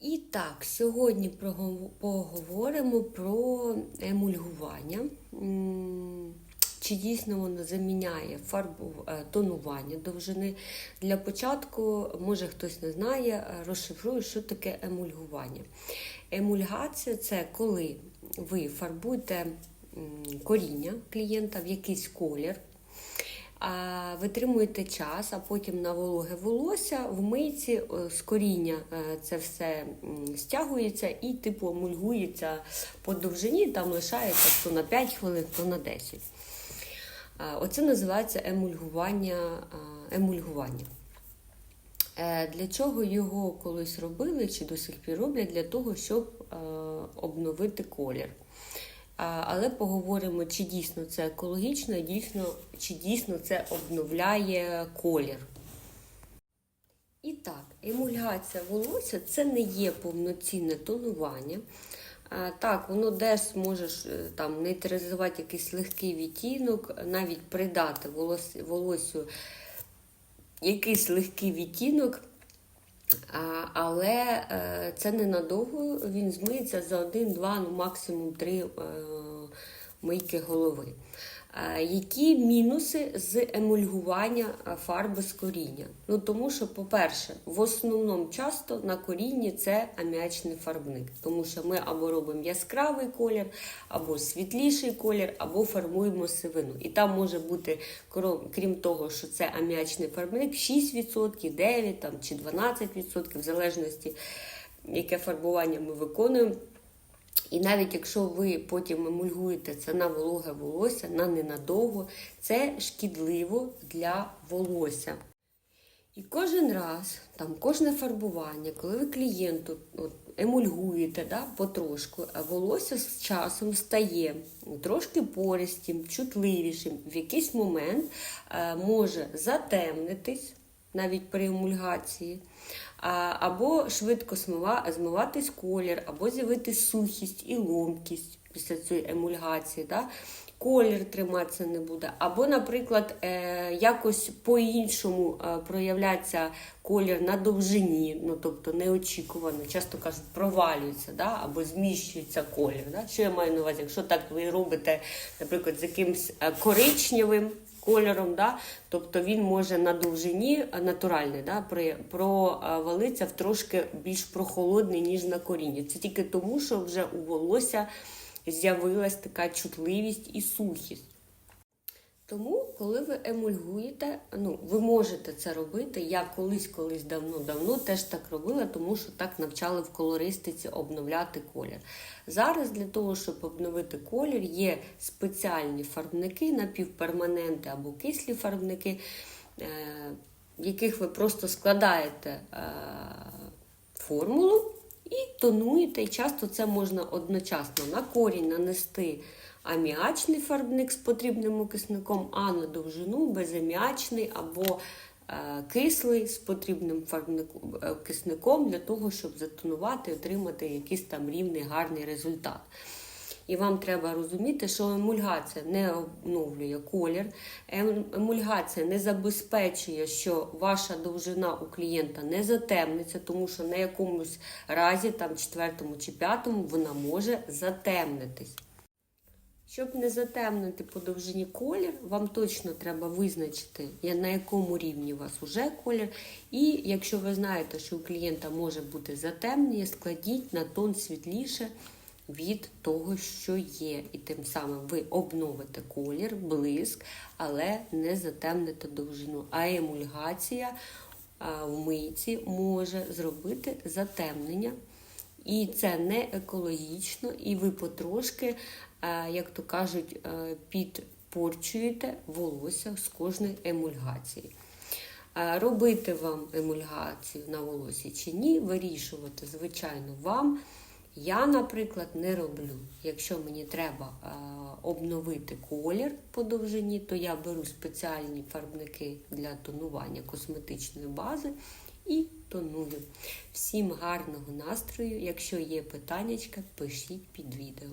І так, сьогодні поговоримо про емульгування. Чи дійсно воно заміняє фарбу е, тонування довжини? Для початку, може хтось не знає, е, розшифрую, що таке емульгування. Емульгація це коли ви фарбуєте коріння клієнта в якийсь колір. Витримуєте час, а потім на вологе волосся в мийці е, з коріння е, це все стягується і типу емульгується по довжині, там лишається то на 5 хвилин, то на 10. Оце називається емульгування. емульгування. Е, Для чого його колись робили, чи до сих пір роблять? Для того, щоб обновити колір. Але поговоримо, чи дійсно це екологічно, дійсно, чи дійсно це обновляє колір. І так, емульгація волосся це не є повноцінне тонування. Так, воно десь може е, там нейтралізувати якийсь легкий відтінок, навіть придати волос, волосю якийсь легкий відтінок, але е, це ненадовго, він змиється за один-два, ну максимум три е, мийки голови. Які мінуси з емульгування фарби з коріння? Ну тому що, по-перше, в основному часто на корінні це аміачний фарбник, тому що ми або робимо яскравий колір, або світліший колір, або фарбуємо сивину. І там може бути, крім того, що це аміачний фарбник, 6%, 9% там, чи 12%, в залежності, яке фарбування ми виконуємо. І навіть якщо ви потім емульгуєте це на вологе волосся, на ненадовго, це шкідливо для волосся. І кожен раз, там кожне фарбування, коли ви клієнту от, емульгуєте да, потрошку, а волосся з часом стає трошки пористим, чутливішим, в якийсь момент е, може затемнитись навіть при емульгації, або швидко змива, змиватись колір, або з'явитись сухість і ломкість після цієї емульгації. Да? Колір триматися не буде. Або, наприклад, е, якось по-іншому е, проявляться колір на довжині, ну тобто неочікувано, часто кажуть, провалюється, да? або зміщується колір. Да? Що я маю на увазі? Якщо так ви робите, наприклад, з якимсь е, коричневим кольором, да? тобто він може на довжині е, натуральний, да? провалитися в трошки більш прохолодний, ніж на корінні. Це тільки тому, що вже у волосся з'явилась така чутливість і сухість. Тому, коли ви емульгуєте, ну, ви можете це робити. Я колись, колись давно-давно теж так робила, тому що так навчали в колористиці обновляти колір. Зараз для того, щоб обновити колір, є спеціальні фарбники, напівперманенти або кислі фарбники, е, яких ви просто складаєте е, формулу і тонуєте. І часто це можна одночасно на корінь нанести аміачний фарбник з потрібним окисником, а на довжину безаміачний або е, кислий з потрібним фарбнику- е, окисником для того, щоб затонувати і отримати якийсь там рівний гарний результат. І вам треба розуміти, що емульгація не обновлює колір, ем- емульгація не забезпечує, що ваша довжина у клієнта не затемниться, тому що на якомусь разі, там четвертому чи п'ятому, вона може затемнитись. Щоб не затемнити по довжині колір, вам точно треба визначити, на якому рівні у вас уже колір. І якщо ви знаєте, що у клієнта може бути затемнення, складіть на тон світліше від того, що є. І тим самим ви обновите колір, блиск, але не затемните довжину. А емульгація в мийці може зробити затемнення. І це не екологічно, і ви потрошки, як то кажуть, е, підпорчуєте волосся з кожної емульгації. Е, Робити вам емульгацію на волосі чи ні, вирішувати, звичайно, вам. Я, наприклад, не роблю. Якщо мені треба е, обновити колір по довжині, то я беру спеціальні фарбники для тонування косметичної бази і тоную. Всім гарного настрою. Якщо є питання, пишіть під відео.